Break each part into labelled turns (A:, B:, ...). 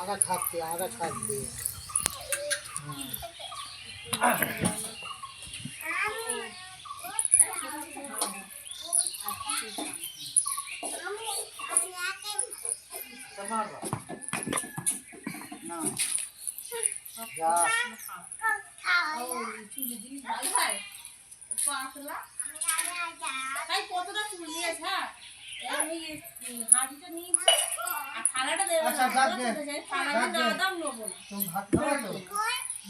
A: आधा खाते आधा खाते ना जा তোমার
B: তাই কতটা চুল নিয়েছে হ্যাঁ? আমি হাঁড়িটা নিয়েছি। আর থালাটা দেবো
A: আচ্ছা।
B: থালাটা দাম নেব।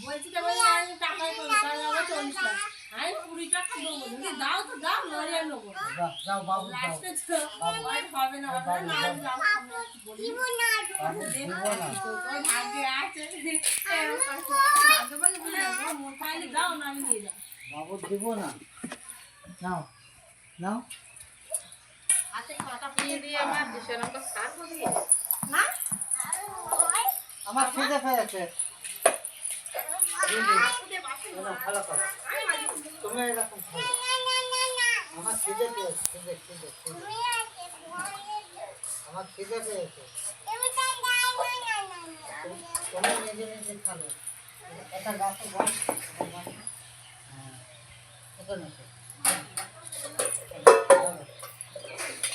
B: বলছি তো বলি আমি টাকাই করব তাহলে আমার চল্লিশ টাকা। আমি কুড়ি টাকা দেবো যদি দাও তো দাও নয় আর নেব লাস্টে হবে না হবে ভাগ্যে আছে এরকম কষ্ট। ভাগ্য ভাগ্য বলে মোটাইলে দাও না আমি নিয়ে যাব
A: বাবু দিব না? নাও নাও।
B: আমার
A: খিদে পেয়েছে। দিদি, ভালো করো তুমি এরকম আমার খিদে পেয়েছে খিদে খিদে খিদে। আমার খিদে পেয়েছে। তুমি নিজে নিজে খাবে। এটা গাছে গাছ। এটা গাছে। হ্যাঁ এটা নেছো